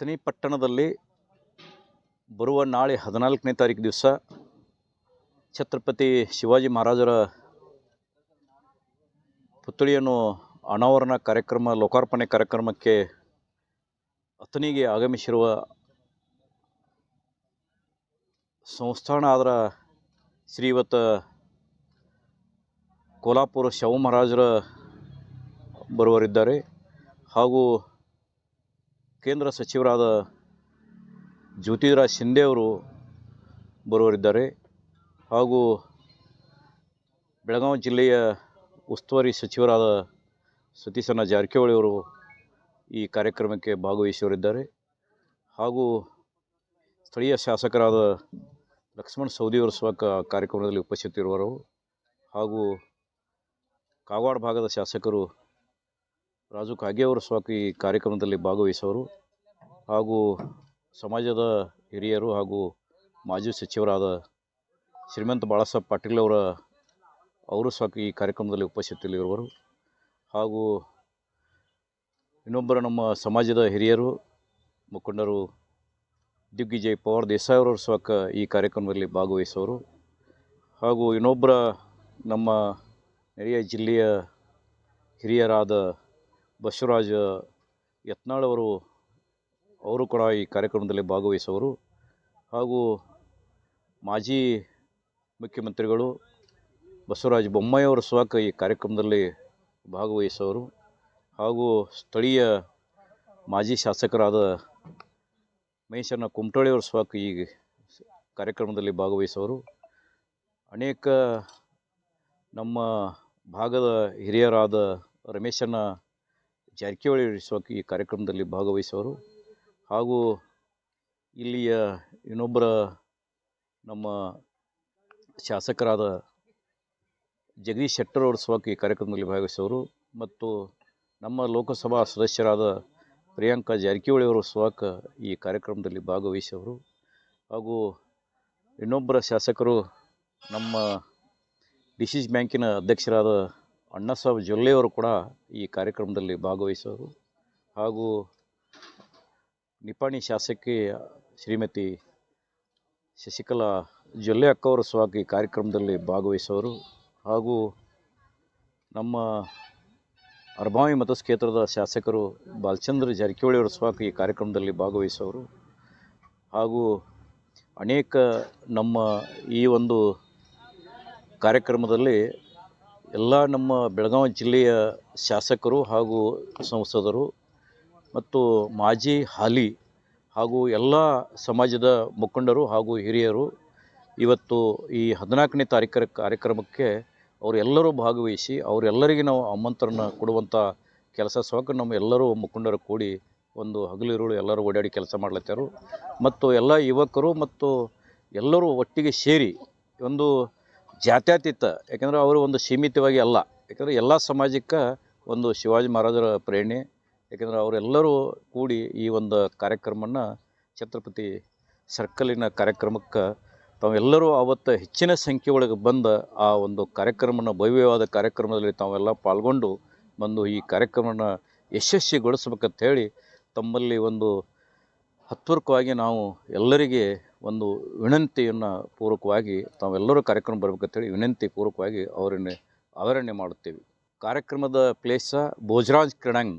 ಅಥಣಿ ಪಟ್ಟಣದಲ್ಲಿ ಬರುವ ನಾಳೆ ಹದಿನಾಲ್ಕನೇ ತಾರೀಕು ದಿವಸ ಛತ್ರಪತಿ ಶಿವಾಜಿ ಮಹಾರಾಜರ ಪುತ್ಥಳಿಯನ್ನು ಅನಾವರಣ ಕಾರ್ಯಕ್ರಮ, ಲೋಕಾರ್ಪಣೆ ಕಾರ್ಯಕ್ರಮಕ್ಕೆ ಅಥಣಿಗೆ ಆಗಮಿಸಿರುವ ಸಂಸ್ಥಾನ ಆದರ ಶ್ರೀವತ ಕೋಲಾಪುರ ಶವ ಮಹಾರಾಜರ ಬರುವರಿದ್ದಾರೆ. ಹಾಗೂ ಕೇಂದ್ರ ಸಚಿವರಾದ ಜ್ಯೋತಿರಾಜ್ ಶಿಂದೆ ಅವರು ಬರುವರಿದ್ದಾರೆ ಹಾಗೂ ಬೆಳಗಾವಿ ಜಿಲ್ಲೆಯ ಉಸ್ತುವಾರಿ ಸಚಿವರಾದ ಸತೀಶಣ್ಣ ಜಾರಕಿಹೊಳಿ ಅವರು ಈ ಕಾರ್ಯಕ್ರಮಕ್ಕೆ ಭಾಗವಹಿಸುವರಿದ್ದಾರೆ ಹಾಗೂ ಸ್ಥಳೀಯ ಶಾಸಕರಾದ ಲಕ್ಷ್ಮಣ ಸೌದಿ ಸಹ ಕಾರ್ಯಕ್ರಮದಲ್ಲಿ ಉಪಸ್ಥಿತಿರುವರು ಹಾಗೂ ಕಾಗವಾಡ ಭಾಗದ ಶಾಸಕರು ರಾಜು ಕಾಗೆ ಅವರು ಸಹ ಈ ಕಾರ್ಯಕ್ರಮದಲ್ಲಿ ಭಾಗವಹಿಸುವರು. ಹಾಗೂ ಸಮಾಜದ ಹಿರಿಯರು ಹಾಗೂ ಮಾಜಿ ಸಚಿವರಾದ ಶ್ರೀಮಂತ ಬಾಳಾಸಾಹೇಬ್ ಪಾಟೀಲ್ ಅವರ, ಅವರು ಸ್ವಾಕ್ ಈ ಕಾರ್ಯಕ್ರಮದಲ್ಲಿ ಉಪಸ್ಥಿತಿಯಲ್ಲಿರುವರು ಹಾಗೂ ಇನ್ನೊಬ್ಬರು ನಮ್ಮ ಸಮಾಜದ ಹಿರಿಯರು, ಮುಖಂಡರು ದಿಗ್ವಿಜಯ್ ಪವಾರ್ ದೇಸಾಯಿ ಅವರು ಸ್ವಾಕ ಈ ಕಾರ್ಯಕ್ರಮದಲ್ಲಿ ಭಾಗವಹಿಸುವರು. ಹಾಗೂ ಇನ್ನೊಬ್ಬರ ನಮ್ಮ ನೆರೆಯ ಜಿಲ್ಲೆಯ ಹಿರಿಯರಾದ ಬಸವರಾಜ ಯತ್ನಾಳ್ ಅವರು ಅವರು ಕೂಡ ಈ ಕಾರ್ಯಕ್ರಮದಲ್ಲಿ ಭಾಗವಹಿಸುವರು ಹಾಗೂ ಮಾಜಿ ಮುಖ್ಯಮಂತ್ರಿಗಳು ಬಸವರಾಜ ಬೊಮ್ಮಾಯಿಯವರು ಸಹ ಈ ಕಾರ್ಯಕ್ರಮದಲ್ಲಿ ಭಾಗವಹಿಸುವರು ಹಾಗೂ ಸ್ಥಳೀಯ ಮಾಜಿ ಶಾಸಕರಾದ ಮಹೇಶನ ಕುಮಟಳ್ಳಿಯವರು ಸಹ ಈ ಕಾರ್ಯಕ್ರಮದಲ್ಲಿ ಭಾಗವಹಿಸುವರು ಅನೇಕ ನಮ್ಮ ಭಾಗದ ಹಿರಿಯರಾದ ರಮೇಶಣ್ಣ ಜಾರಕಿಹೊಳಿ ಸಹ ಈ ಕಾರ್ಯಕ್ರಮದಲ್ಲಿ ಭಾಗವಹಿಸುವರು. ಹಾಗೂ ಇಲ್ಲಿಯ ಇನ್ನೊಬ್ಬರ ನಮ್ಮ ಶಾಸಕರಾದ ಜಗದೀಶ್ ಶೆಟ್ಟರ್ ಅವರು ಸಹ ಈ ಕಾರ್ಯಕ್ರಮದಲ್ಲಿ ಭಾಗವಹಿಸುವರು. ಮತ್ತು ನಮ್ಮ ಲೋಕಸಭಾ ಸದಸ್ಯರಾದ ಪ್ರಿಯಾಂಕಾ ಜಾರಕಿಹೊಳಿ ಅವರು ಸಹ ಈ ಕಾರ್ಯಕ್ರಮದಲ್ಲಿ ಭಾಗವಹಿಸುವರು. ಹಾಗೂ ಇನ್ನೊಬ್ಬರ ಶಾಸಕರು ನಮ್ಮ ಡಿ ಸಿ ಸಿ ಬ್ಯಾಂಕಿನ ಅಧ್ಯಕ್ಷರಾದ ಅಣ್ಣಾಸಾಹೇಬ್ ಜೊಲ್ಲೆಯವರು ಕೂಡ ಈ ಕಾರ್ಯಕ್ರಮದಲ್ಲಿ ಭಾಗವಹಿಸೋರು. ಹಾಗೂ ನಿಪಾಣಿ ಶಾಸಕಿ ಶ್ರೀಮತಿ ಶಶಿಕಲಾ ಜೊಲ್ಲೆ ಅಕ್ಕವರು ಸಹ ಈ ಕಾರ್ಯಕ್ರಮದಲ್ಲಿ ಭಾಗವಹಿಸೋರು. ಹಾಗೂ ನಮ್ಮ ಅರ್ಬಾವಿ ಮತಕ್ಷೇತ್ರದ ಶಾಸಕರು ಬಾಲಚಂದ್ರ ಜಾರಕಿಹೊಳಿಯವರು ಸಹ ಈ ಕಾರ್ಯಕ್ರಮದಲ್ಲಿ ಭಾಗವಹಿಸೋರು. ಹಾಗೂ ಅನೇಕ ನಮ್ಮ ಈ ಒಂದು ಕಾರ್ಯಕ್ರಮದಲ್ಲಿ ಎಲ್ಲ ನಮ್ಮ ಬೆಳಗಾವಿ ಜಿಲ್ಲೆಯ ಶಾಸಕರು ಹಾಗೂ ಸಂಸದರು ಮತ್ತು ಮಾಜಿ ಹಾಲಿ ಹಾಗೂ ಎಲ್ಲ ಸಮಾಜದ ಮುಖಂಡರು ಹಾಗೂ ಹಿರಿಯರು ಇವತ್ತು ಈ ಹದಿನಾಲ್ಕನೇ ತಾರೀಕರ ಕಾರ್ಯಕ್ರಮಕ್ಕೆ ಅವರೆಲ್ಲರೂ ಭಾಗವಹಿಸಿ ಅವರೆಲ್ಲರಿಗೆ ನಾವು ಆಮಂತ್ರಣ ಕೊಡುವಂಥ ಕೆಲಸ ಸೋಕ ನಮ್ಮ ಎಲ್ಲರೂ ಮುಖಂಡರು ಕೂಡಿ ಒಂದು ಹಗಲಿರುಳು ಎಲ್ಲರೂ ಓಡಾಡಿ ಕೆಲಸ ಮಾಡ್ಲತ್ತಾರು. ಮತ್ತು ಎಲ್ಲ ಯುವಕರು ಮತ್ತು ಎಲ್ಲರೂ ಒಟ್ಟಿಗೆ ಸೇರಿ ಒಂದು ಜಾತ್ಯತೀತ, ಯಾಕೆಂದರೆ ಅವರು ಒಂದು ಸೀಮಿತವಾಗಿ ಅಲ್ಲ. ಯಾಕಂದರೆ ಎಲ್ಲ ಸಮಾಜಕ್ಕೆ ಒಂದು ಶಿವಾಜಿ ಮಹಾರಾಜರ ಪ್ರೇರಣೆ, ಯಾಕೆಂದರೆ ಅವರೆಲ್ಲರೂ ಕೂಡಿ ಈ ಒಂದು ಕಾರ್ಯಕ್ರಮನ ಛತ್ರಪತಿ ಸರ್ಕಲಿನ ಕಾರ್ಯಕ್ರಮಕ್ಕೆ ತಾವೆಲ್ಲರೂ ಆವತ್ತು ಹೆಚ್ಚಿನ ಸಂಖ್ಯೆ ಒಳಗೆ ಬಂದ ಆ ಒಂದು ಕಾರ್ಯಕ್ರಮನ ಭವ್ಯವಾದ ಕಾರ್ಯಕ್ರಮದಲ್ಲಿ ತಾವೆಲ್ಲ ಪಾಲ್ಗೊಂಡು ಬಂದು ಈ ಕಾರ್ಯಕ್ರಮನ ಯಶಸ್ವಿಗೊಳಿಸ್ಬೇಕಂತ ಹೇಳಿ ತಮ್ಮಲ್ಲಿ ಒಂದು ಹತ್ಪೂರ್ವಕವಾಗಿ ನಾವು ಎಲ್ಲರಿಗೆ ಒಂದು ವಿನಂತಿಯನ್ನು ಪೂರ್ವಕವಾಗಿ ತಾವೆಲ್ಲರೂ ಕಾರ್ಯಕ್ರಮ ಬರಬೇಕಂತೇಳಿ ವಿನಂತಿ ಪೂರ್ವಕವಾಗಿ ಅವರನ್ನೇ ಆವರಣೆ ಮಾಡುತ್ತೇವೆ. ಕಾರ್ಯಕ್ರಮದ ಪ್ಲೇಸ ಭೋಜರಾಜ್ ಕ್ರೀಡಾಂಗ್